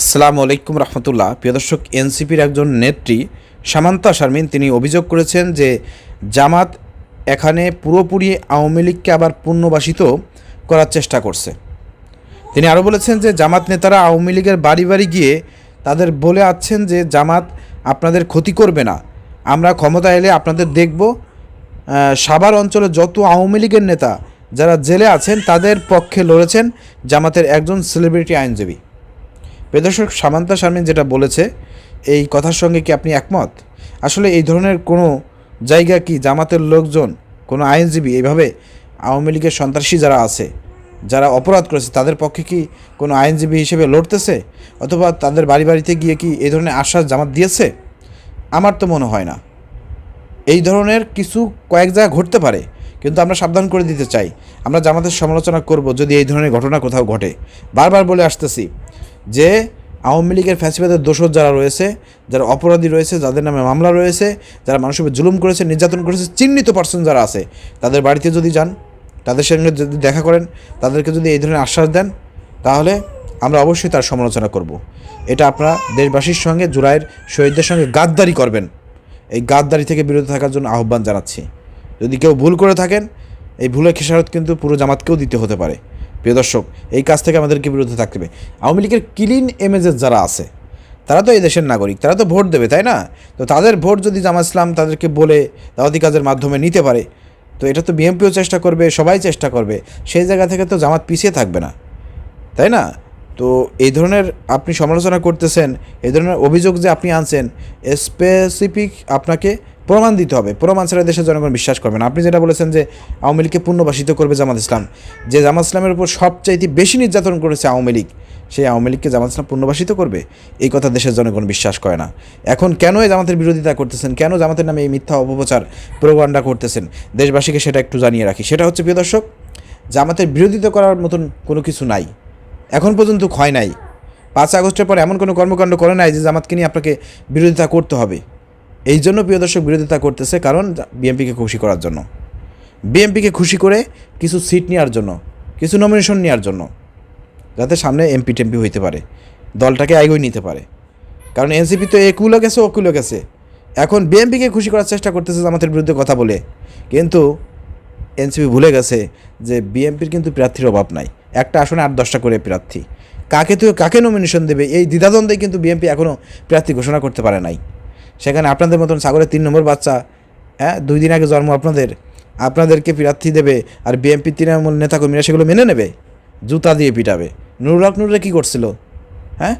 আসসালামু আলাইকুম রহমতুল্লাহ। প্রিয় দর্শক, এনসিপির একজন নেত্রী, সামান্তা শারমিন, তিনি অভিযোগ করেছেন যে জামাত এখানে পুরোপুরি আওয়ামী লীগকে আবার পুনর্বাসিত করার চেষ্টা করছে। তিনি আরও বলেছেন যে জামাত নেতারা আওয়ামী লীগের বাড়ি বাড়ি গিয়ে তাদের বলে আছেন যে জামাত আপনাদের ক্ষতি করবে না। আমরা ক্ষমতা এলে আপনাদের দেখব। সাভার অঞ্চলে যত আওয়ামী লীগের নেতা যারা জেলে আছেন, তাদের পক্ষে লড়েছেন জামাতের একজন সেলিব্রিটি আইনজীবী। প্রদর্শক সামান্তা শারমিন যেটা বলেছে, এই কথার সঙ্গে কি আপনি একমত? আসলে এই ধরনের কোনো জায়গা কি জামাতের লোকজন, কোনো আইনজীবী এইভাবে আওয়ামী লীগের সন্ত্রাসী যারা আছে, যারা অপরাধ করেছে, তাদের পক্ষে কি কোনো আইনজীবী হিসেবে লড়তেছে? অথবা তাদের বাড়ি বাড়িতে গিয়ে কি এই ধরনের আশ্বাস জামাত দিয়েছে? আমার তো মনে হয় না। এই ধরনের কিছু কয়েক জায়গা ঘটতে পারে, কিন্তু আমরা সাবধান করে দিতে চাই। আমরা জামাতের সমালোচনা করব যদি এই ধরনের ঘটনা কোথাও ঘটে। বারবার বলে আসতেছি যে আওয়ামী লীগের ফ্যাসিবাদের দোষর যারা রয়েছে, যারা অপরাধী রয়েছে, যাদের নামে মামলা রয়েছে, যারা মানুষের জুলুম করেছে, নির্যাতন করেছে, চিহ্নিত পার্সন যারা আছে, তাদের বাড়িতে যদি যান, তাদের সঙ্গে যদি দেখা করেন, তাদেরকে যদি এই ধরনের আশ্বাস দেন, তাহলে আমরা অবশ্যই তার সমালোচনা করব। এটা আপনারা দেশবাসীর সঙ্গে জুলাইয়ের শহীদদের সঙ্গে গাদ্দারি করবেন। এই গাদ্দারি থেকে বিরত থাকার জন্য আহ্বান জানাচ্ছি। যদি কেউ ভুল করে থাকেন, এই ভুলের খেসারত কিন্তু পুরো জামাতকেও দিতে হতে পারে। প্রিয় দর্শক, এই কাজ থেকে আমাদেরকে বিরত থাকতে হবে। আওয়ামী লীগের ক্লিন এমেজের যারা আছে, তারা তো এই দেশের নাগরিক, তারা তো ভোট দেবে, তাই না? তো তাদের ভোট যদি জামাত ইসলাম তাদেরকে বলে দাওয়াতি কাজের মাধ্যমে নিতে পারে, তো এটা তো বিএমপিও চেষ্টা করবে, সবাই চেষ্টা করবে, সেই জায়গা থেকে তো জামাত পিছিয়ে থাকবে না, তাই না? তো এই ধরনের আপনি সমালোচনা করতেছেন, এই ধরনের অভিযোগ যে আপনি আনছেন স্পেসিফিক আপনাকে প্রমাণ দিতে হবে। প্রমাণ ছাড়া দেশের জনগণ বিশ্বাস করবে না। আপনি যেটা বলেছেন যে আওয়ামী লীগকে পুনর্বাসিত করবে জামাত ইসলাম, যে জামাত ইসলামের উপর সবচাইতে বেশি নির্যাতন করেছে আওয়ামী লীগ, সেই আওয়ামী লীগকে জামাত ইসলাম পুনর্বাসিত করবে? এই কথা দেশের জনগণ বিশ্বাস করে না। এখন কেন এই জামাতের বিরোধিতা করতেছেন? কেন জামাতের নামে এই মিথ্যা অপপ্রচার প্রোপাগান্ডা করতেছেন? দেশবাসীকে সেটা একটু জানিয়ে রাখি। সেটা হচ্ছে, প্রিয় দর্শক, জামাতের বিরোধিতা করার মতন কোনো কিছু নাই। এখন পর্যন্ত ক্ষয় নাই। পাঁচ আগস্টের পর এমন কোনো কর্মকাণ্ড করে নাই যে জামাতকে নিয়ে আপনাকে বিরোধিতা করতে হবে। এই জন্য প্রিয় দর্শক বিরোধিতা করতেছে কারণ বিএনপিকে খুশি করার জন্য। বিএনপিকে খুশি করে কিছু সিট নেওয়ার জন্য, কিছু নমিনেশন নেওয়ার জন্য, যাতে সামনে এমপি টেমপি হইতে পারে, দলটাকে আইগই নিতে পারে। কারণ এনসিপি তো একুলো গেছে ওকুলো গেছে। এখন বিএনপিকে খুশি করার চেষ্টা করতেছে জামাতের বিরুদ্ধে কথা বলে। কিন্তু এনসিপি ভুলে গেছে যে বিএনপির কিন্তু প্রার্থীর অভাব নাই। একটা আসনে আট, দশটা করে প্রার্থী। কাকে তো কাকে নমিনেশন দেবে? এই দ্বিধাদ্বন্দ্বে কিন্তু বিএনপি এখনও প্রার্থী ঘোষণা করতে পারে নাই। সেখানে আপনাদের মতন সাগরের তিন নম্বর বাচ্চা হ্যাঁ দুই দিন আগে জন্ম আপনাদের, আপনাদেরকে প্রার্থী দেবে আর বিএনপি তৃণমূল নেতাকর্মীরা সেগুলো মেনে নেবে, জুতা দিয়ে পিটাবে। নুরুল হক নুরুলে কী করছিল? হ্যাঁ?